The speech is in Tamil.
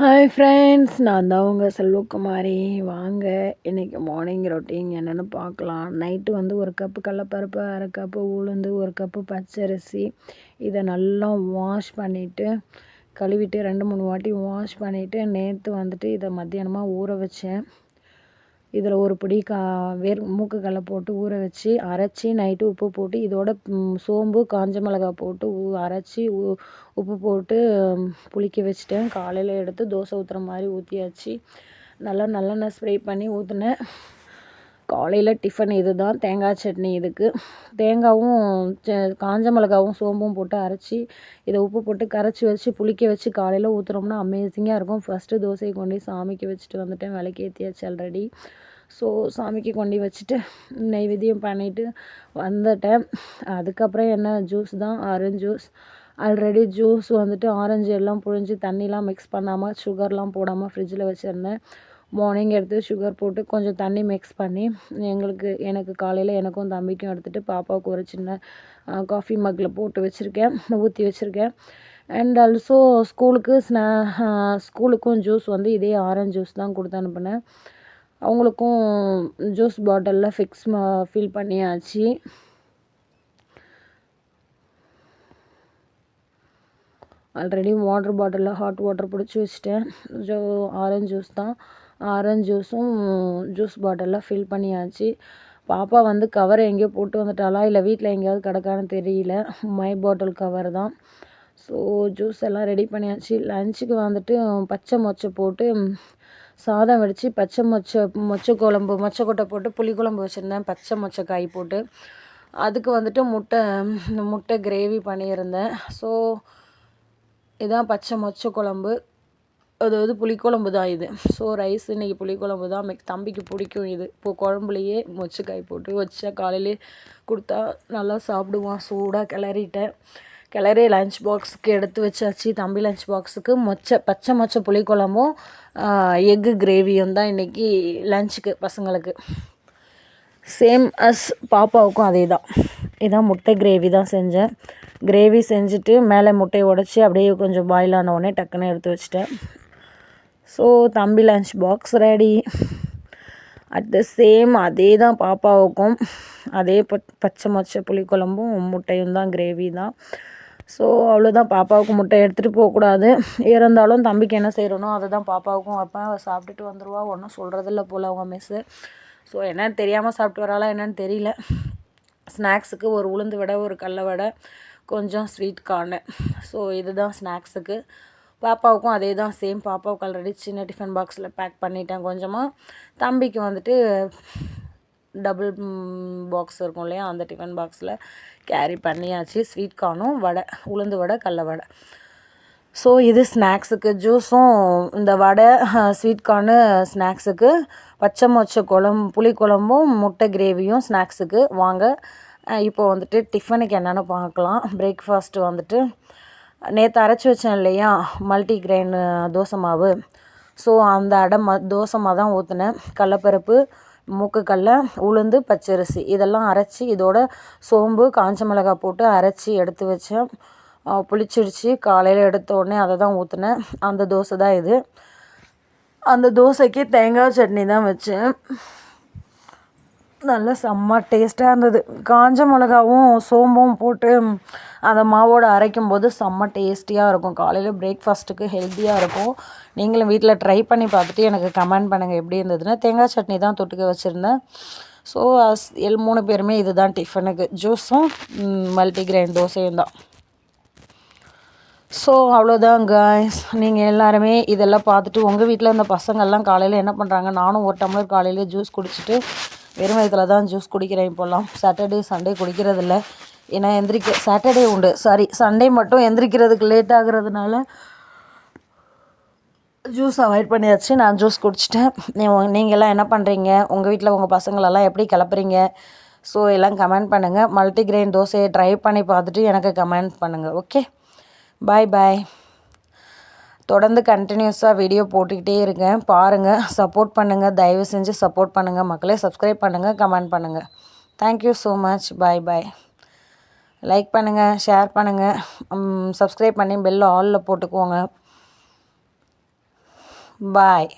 ஹாய் ஃப்ரெண்ட்ஸ் நான் தான் உங்கள் செல்வகுமாரி வாங்க இன்றைக்கி மார்னிங் ரொட்டீன் என்னென்னு பார்க்கலாம். நைட்டு வந்து ஒரு கப்பு கடலப்பருப்பு அரை கப்பு உளுந்து ஒரு கப்பு பச்சரிசி. இதை நல்லா வாஷ் பண்ணிவிட்டு கழுவிட்டு ரெண்டு மூணு வாட்டி வாஷ் பண்ணிவிட்டு நேற்று வந்துட்டு இதை மத்தியானமாக ஊற வச்சேன். இதில் ஒரு பிடி கா வேர் மூக்கு கடல போட்டு ஊற வச்சு அரைச்சி நைட்டு உப்பு போட்டு இதோட சோம்பு காஞ்ச மிளகா போட்டு ஊ அரைச்சி உப்பு போட்டு புளிக்க வச்சுட்டேன். காலையில் எடுத்து தோசை ஊற்றுற மாதிரி ஊற்றியாச்சு நல்லா நல்லெண்ணெய் ஸ்ப்ரே பண்ணி ஊற்றினேன் காலையில் டிஃபன் இது தான் தேங்காய் சட்னி இதுக்கு. தேங்காயும் காஞ்ச மிளகாவும் சோம்பும் போட்டு அரைச்சி இதை உப்பு போட்டு கரைச்சி வச்சு புளிக்க வச்சு காலையில் ஊற்றுறோம்னா அமேசிங்காக இருக்கும். ஃபஸ்ட்டு தோசையை கொண்டு சாமிக்கு வச்சுட்டு வந்துட்டேன். விளக்கேற்றியாச்சு ஆல்ரெடி ஸோ சாமிக்கு கொண்டு வச்சுட்டு நெய்வேதியம் பண்ணிவிட்டு வந்துட்டேன். அதுக்கப்புறம் என்ன ஜூஸ் தான் ஆரஞ்சு ஜூஸ் ஆல்ரெடி ஜூஸ் வந்துட்டு ஆரஞ்சு எல்லாம் புழிஞ்சு தண்ணிலாம் மிக்ஸ் பண்ணாமல் சுகர்லாம் போடாமல் ஃப்ரிட்ஜில் வச்சுருந்தேன். மார்னிங் எடுத்து சுகர் போட்டு கொஞ்சம் தண்ணி மிக்ஸ் பண்ணி எங்களுக்கு எனக்கு காலையில் எனக்கும் தம்பிக்கும் எடுத்துகிட்டு பாப்பாவுக்கு ஒரு சின்ன காஃபி மக்கில் போட்டு வச்சுருக்கேன் ஊற்றி வச்சுருக்கேன். அண்ட் ஆல்சோ ஸ்கூலுக்கு ஸ்நா ஸ்கூலுக்கும் ஜூஸ் வந்து இதே ஆரஞ்ச் ஜூஸ் தான் கொடுத்து அனுப்பினேன். அவங்களுக்கும் ஜூஸ் பாட்டிலில் ஃபிக்ஸ் ஃபில் பண்ணியாச்சு. ஆல்ரெடி வாட்டர் பாட்டிலில் ஹாட் வாட்டர் பிடிச்சி வச்சுட்டேன். ஜோ ஆரஞ்ச் ஜூஸ் தான். ஆரஞ்ச் ஜூஸும் ஜூஸ் பாட்டிலில் ஃபில் பண்ணியாச்சு. பாப்பா வந்து கவர் எங்கேயோ போட்டு வந்துட்டாளா? இல்லை வீட்டில் எங்கேயாவது கிடக்கான்னு தெரியல. மை பாட்டில் கவர் தான். ஸோ ஜூஸ் எல்லாம் ரெடி பண்ணியாச்சு. லஞ்சுக்கு வந்துட்டு பச்சை மொச்சை போட்டு சாதம் வடித்து பச்சை மொச்சை மொச்சை குழம்பு மொச்சை கொட்டை போட்டு புளி குழம்பு வச்சுருந்தேன். பச்சை மொச்சை காய் போட்டு. அதுக்கு வந்துட்டு முட்டை முட்டை கிரேவி பண்ணியிருந்தேன். ஸோ இதான் பச்சை மொச்சை குழம்பு. அதாவது புளிக்குழம்பு தான் இது. ஸோ ரைஸ் இன்றைக்கி புளிக்குழம்பு தான். தம்பிக்கு பிடிக்கும் இது. இப்போது குழம்புலையே மொச்சக்காய் போட்டு வச்சா காலையிலே கொடுத்தா நல்லா சாப்பிடுவான். சூடாக கிளறிட்டேன். கிளறி லஞ்ச் பாக்ஸுக்கு எடுத்து வச்சாச்சு. தம்பி லஞ்ச் பாக்ஸுக்கு மொச்சை பச்சை மொச்சை புளிக்குழம்பும் எக்கு கிரேவியும் தான் இன்றைக்கி லஞ்சுக்கு பசங்களுக்கு. சேம் அஸ் பாப்பாவுக்கும் அதே தான். இதான் முட்டை கிரேவி தான் செஞ்சேன். கிரேவி செஞ்சுட்டு மேலே முட்டையை உடச்சி அப்படியே கொஞ்சம் பாயில் ஆன உடனே டக்குன்னு எடுத்து வச்சிட்டேன். ஸோ தம்பி lunch box ready at the same அதே தான் பாப்பாவுக்கும். அதே பச்சை மொச்சை புளிக்குழம்பும் முட்டையும் தான் கிரேவி தான். ஸோ அவ்வளோதான் பாப்பாவுக்கு முட்டை எடுத்துகிட்டு போகக்கூடாது இருந்தாலும் தம்பிக்கு என்ன செய்கிறனோ அதை தான் பாப்பாவுக்கும் வைப்பேன். அவள் சாப்பிட்டுட்டு வந்துடுவா ஒன்றும் சொல்கிறதில்ல போல் அவங்க மிஸ்ஸு ஸோ என்னன்னு தெரியாமல் சாப்பிட்டு வராளா என்னன்னு தெரியல. ஸ்நாக்ஸுக்கு ஒரு உளுந்து வடை ஒரு கடல வடை கொஞ்சம் ஸ்வீட் கார்னு ஸோ இதுதான் ஸ்நாக்ஸுக்கு பாப்பாவுக்கும் அதே தான் சேம் பாப்பாவுக்கு ஆல்ரெடி சின்ன டிஃபன் பாக்ஸில் பேக் பண்ணிட்டேன் கொஞ்சமாக தம்பிக்கு வந்துட்டு டபுள் பாக்ஸ் இருக்கும் இல்லையா அந்த டிஃபன் பாக்ஸில் கேரி பண்ணியாச்சு. ஸ்வீட் கார்னும் வடை உளுந்து வடை கடல வடை. ஸோ இது ஸ்நாக்ஸுக்கு ஜூஸும் இந்த வடை ஸ்வீட் கார்னு ஸ்நாக்ஸுக்கு பச்சை மொச்சை குழம்பு புளி குழம்பும் முட்டை கிரேவியும் ஸ்நாக்ஸுக்கு வாங்க. இப்போ வந்துட்டு டிஃபனுக்கு என்னென்னு பார்க்கலாம். பிரேக்ஃபாஸ்ட்டு வந்துட்டு நேற்று அரைச்சி வச்சேன் இல்லையா? மல்டி கிரெயின் தோசை மாவு. ஸோ அந்த அடை ம தோசை மாவு தான் ஊற்றினேன் கடலப்பருப்பு மூக்குக்கடல உளுந்து பச்சரிசி. இதெல்லாம் அரைச்சி இதோட சோம்பு காஞ்ச மிளகாய் போட்டு அரைச்சி எடுத்து வச்சேன். புளிச்சிடுச்சு காலையில் எடுத்த உடனே அதை தான் ஊற்றினேன் அந்த தோசை தான் இது. அந்த தோசைக்கு தேங்காய் சட்னி தான் வச்சேன். நல்ல செம்ம டேஸ்ட்டாக இருந்தது. காஞ்ச மிளகாவும் சோம்பும் போட்டு அந்த மாவோடு அரைக்கும் போது செம்ம டேஸ்டியாக இருக்கும். காலையில் பிரேக்ஃபாஸ்ட்டுக்கு ஹெல்த்தியாக இருக்கும். நீங்களும் வீட்டில் ட்ரை பண்ணி பார்த்துட்டு எனக்கு கமெண்ட் பண்ணுங்கள் எப்படி இருந்ததுன்னு. தேங்காய் சட்னி தான் தொட்டுக்க வச்சுருந்தேன். ஸோ எல் மூணு பேருமே இது தான் டிஃபனுக்கு ஜூஸும் மல்டிகிரெயின் தோசையும் தான். ஸோ அவ்வளோதான் கைஸ் நீங்கள் எல்லாருமே இதெல்லாம் பார்த்துட்டு உங்கள் வீட்டில் இந்த பசங்கள்லாம் காலையில் என்ன பண்ணுறாங்க நானும் ஒரு டம்ளர் காலையில் ஜூஸ் குடிச்சிட்டு வெறும் வயதில் தான் ஜூஸ் குடிக்கிறேன் இப்போல்லாம் சாட்டர்டே சண்டே குடிக்கிறதில்ல. ஏன்னா எந்திரிக்க சாட்டர்டே உண்டு. சாரி சண்டே மட்டும் எந்திரிக்கிறதுக்கு லேட் ஆகுறதுனால ஜூஸ் அவாய்ட் பண்ணியாச்சு. நான் ஜூஸ் குடிச்சிட்டேன். நீங்கள்லாம் என்ன பண்ணுறீங்க உங்கள் வீட்டில் உங்கள் பசங்களெல்லாம் எப்படி கிளப்புறீங்க? ஸோ எல்லாம் கமெண்ட் பண்ணுங்கள் மல்டிக்ரெயின் தோசையை ட்ரை பண்ணி பார்த்துட்டு எனக்கு கமெண்ட் பண்ணுங்கள் ஓகே பாய் பாய் தொடர்ந்து கண்டினியூஸாக வீடியோ போட்டுக்கிட்டே இருக்கேன். பாருங்கள் சப்போர்ட் பண்ணுங்கள் தயவு செஞ்சு சப்போர்ட் பண்ணுங்கள் மக்களே சப்ஸ்கிரைப் பண்ணுங்கள் கமெண்ட் பண்ணுங்கள் thank you so much bye bye like பண்ணுங்கள் ஷேர் பண்ணுங்கள் சப்ஸ்கிரைப் பண்ணி பெல் ஆலில் போட்டுக்குவோங்க பாய்